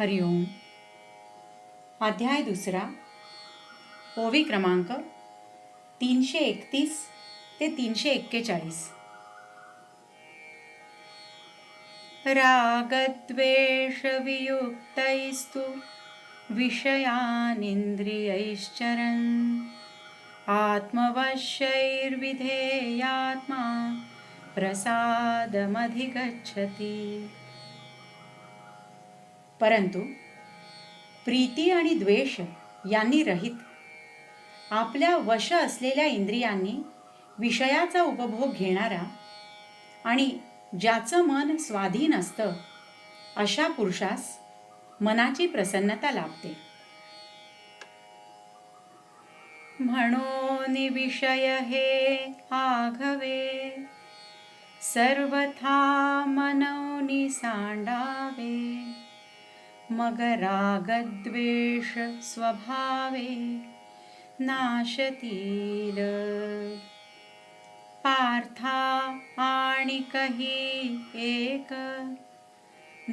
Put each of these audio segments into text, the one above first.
हरिओम अध्याय दुसरा. ओवी क्रमांक तीनशे एकतीस ते तीनशे एक्केचाळीस. रागद्वेषवियुक्तैस्तु विषयानिन्द्रियैश्चरन् आत्मवश्यैर्विधेयात्मा प्रसादमधिगच्छति। परंतु प्रीती आणि द्वेष यांनी रहित. आपल्या वश असलेल्या इंद्रियांनी विषयाचा उपभोग घेणारा आणि ज्याचं मन स्वाधीन असतं अशा पुरुषास मनाची प्रसन्नता लाभते. म्हणून विषय हे आघवे सर्वथा मनोनी सांडावे. मग रागद्वेष स्वभावे नाशतील। पार्था आणि कही एक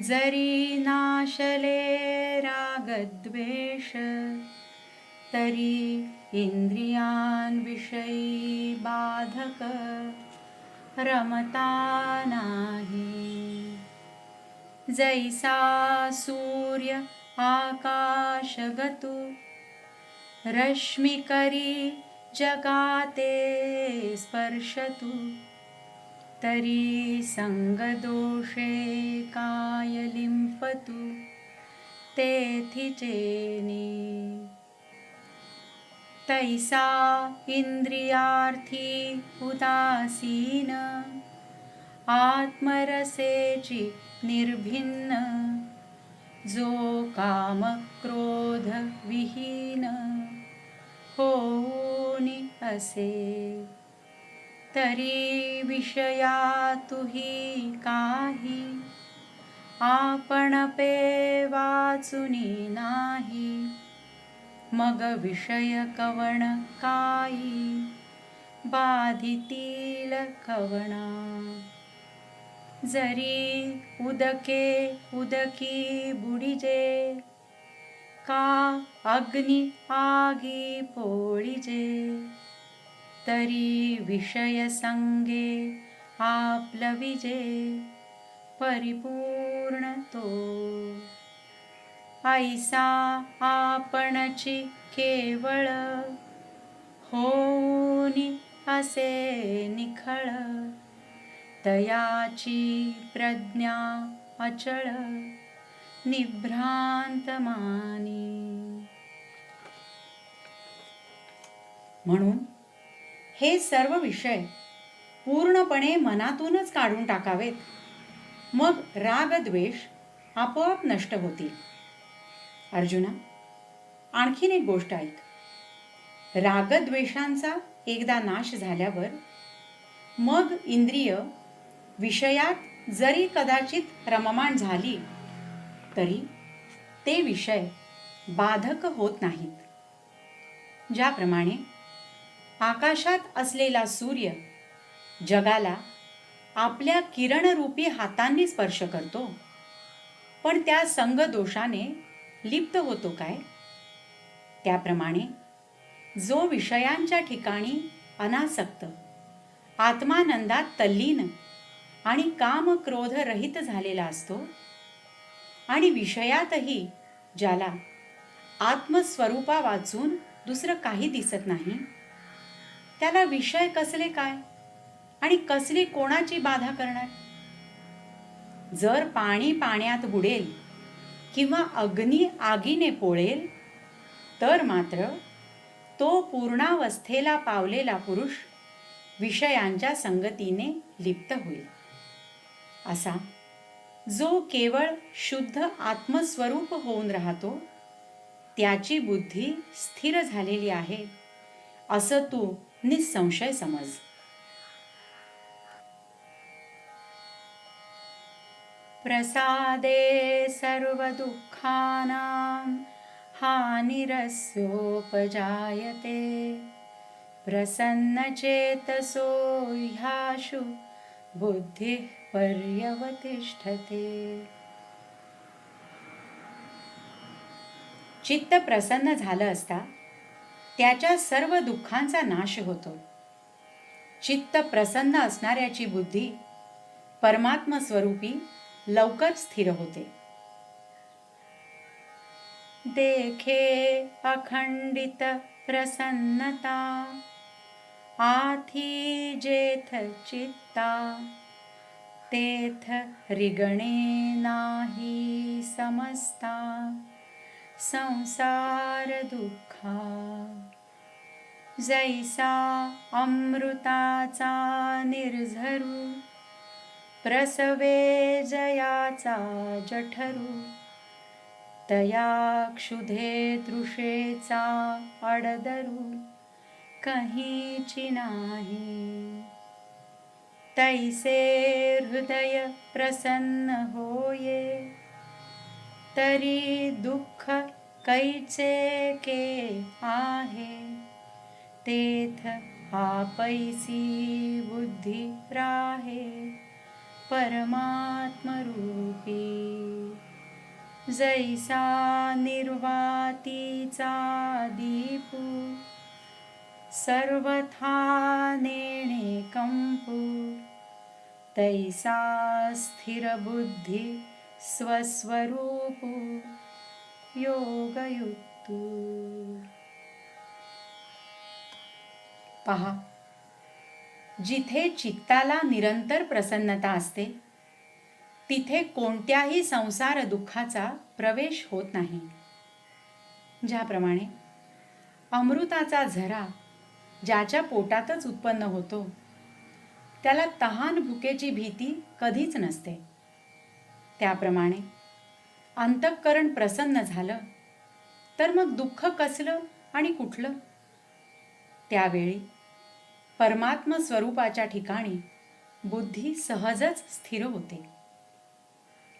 जरी नाशले रागद्वेष तरी इंद्रियांविषयी बाधक रमता नाही। जैसा सूर्य आकाशगतु। रश्मिकरी जगाते स्पर्शतु। तरी सङ्गदोषे काय लिंपतु तेथिचेनी तैसा इन्द्रियार्थी उदासीन। आत्मरसेची निर्भिन्न जो काम क्रोध विहीन होऊनी असे. तरी विषया तुही काही आपण पे वाचुनी नाही. मग विषय कवण काही बाधितील कवणा? जरी उदके उदकी बुडिजे का अग्नि आगी पोळीजे तरी विषय संगे आपलविजे परिपूर्ण तो. ऐसा आपणची केवळ होनी असे निखळ तयाची प्रज्ञा अचळ निभ्रांत मानी म्हणून हे सर्व विषय पूर्णपणे मनातूनच काढून टाकावेत. मग राग द्वेष आपोआप नष्ट होतील. अर्जुना आणखीन एक गोष्ट ऐक. रागद्वेषांचा एकदा नाश झाल्यावर मग इंद्रिय विषयात जरी कदाचित रममाण झाली तरी ते विषय बाधक होत नाहीत. ज्याप्रमाणे आकाशात असलेला सूर्य जगाला आपल्या किरणरूपी हातांनी स्पर्श करतो पण त्या संगदोषाने लिप्त होतो काय? त्याप्रमाणे जो विषयांच्या ठिकाणी अनासक्त आत्मानंदात तल्लीन आणि काम क्रोध रहित झालेला असतो. आणि विषयातही ज्याला आत्मस्वरूपा वाचून दुसरं काही दिसत नाही त्याला विषय कसले काय आणि कसली कोणाची बाधा करणार? जर पाणी पाण्यात बुडेल किंवा अग्नी आगीने पोळेल तर मात्र तो पूर्णावस्थेला पावलेला पुरुष विषयांच्या संगतीने लिप्त होईल. असा. जो केवळ शुद्ध आत्मस्वरूप होऊन राहतो त्याची बुद्धी स्थिर झालेली आहे असं तू निसंशय समज. प्रसादे सर्वदुःखानां हानिरस्योपजायते प्रसन्नचेतसो ह्याशु बुद्धिः पर्यवतिष्ठते। चित्त प्रसन्न झालं असता त्याच्या सर्व दुःखांचा नाश होतो. चित्त प्रसन्न असणाऱ्याची बुद्धी परमात्म स्वरूपी लवकर स्थिर होते. देखे अखंडित प्रसन्नता आथी जेथ चित्ता। तेथ रिगणे नाही समजता संसार दुःखा. जैसा अमृताचा निर्झरू प्रसवे जयाचा जठरू. तया क्षुधे तृषेचा अडदरू कहीची नाही तैसे हृदय प्रसन्न होये। तरी दुःख कैचे के आहे? तेथ आपैसी बुद्धी राहे। परमात्मरूपी जैसा निर्वातीचा दीपू सर्वथा नेणे कंपू। तैसा स्थिर बुद्धी योगयुक्तो। पहा जिथे चित्ताला निरंतर प्रसन्नता असते तिथे कोणत्याही संसार दुःखाचा प्रवेश होत नाही. ज्याप्रमाणे अमृताचा झरा ज्याच्या पोटातच उत्पन्न होतो त्याला तहान भुकेची भीती कधीच नसते. त्याप्रमाणे अंतःकरण प्रसन्न झालं तर मग दुःख कसलं आणि कुठलं? त्यावेळी परमात्म स्वरूपाच्या ठिकाणी बुद्धी सहजच स्थिर होते.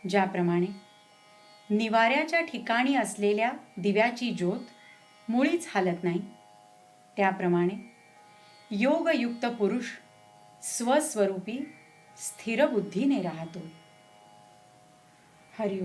ज्याप्रमाणे निवाऱ्याच्या ठिकाणी असलेल्या दिव्याची ज्योत मुळीच हालत नाही त्याप्रमाणे योगयुक्त पुरुष स्वस्वरूपी स्थिर बुद्धीने राहतो. हरिओम.